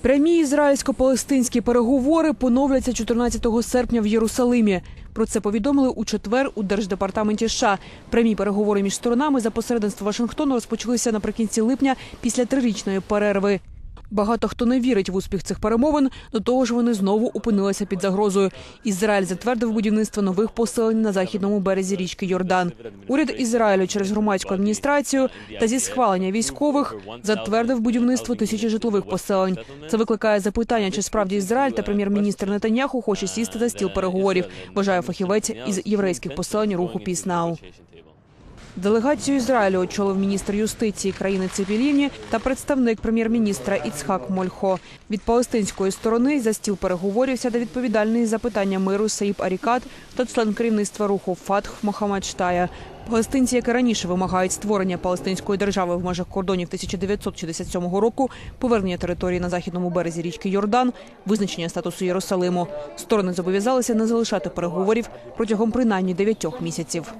Прямі ізраїльсько-палестинські переговори поновляться 14 серпня в Єрусалимі. Про це повідомили у четвер у держдепартаменті США. Прямі переговори між сторонами за посередництво Вашингтону розпочалися наприкінці липня після трирічної перерви. Багато хто не вірить в успіх цих перемовин, до того ж вони знову опинилися під загрозою. Ізраїль затвердив будівництво нових поселень на західному березі річки Йордан. Уряд Ізраїлю через громадську адміністрацію та зі схвалення військових затвердив будівництво тисячі житлових поселень. Це викликає запитання, чи справді Ізраїль та прем'єр-міністр Нетаньяху хоче сісти за стіл переговорів. Вважає фахівець із єврейських поселень руху Піснау. Делегацію Ізраїлю очолив міністр юстиції країни Цивілівні та представник прем'єр-міністра Іцхак Мольхо. Від палестинської сторони за стіл переговорів сяде відповідальний за питання миру Саїб Арікат та член керівництва руху Фатх Мохаммад Штая. Палестинці, як і раніше вимагають створення палестинської держави в межах кордонів 1967 року, повернення території на західному березі річки Йордан, визначення статусу Єрусалиму. Сторони зобов'язалися не залишати переговорів протягом принаймні дев'ятьох місяців.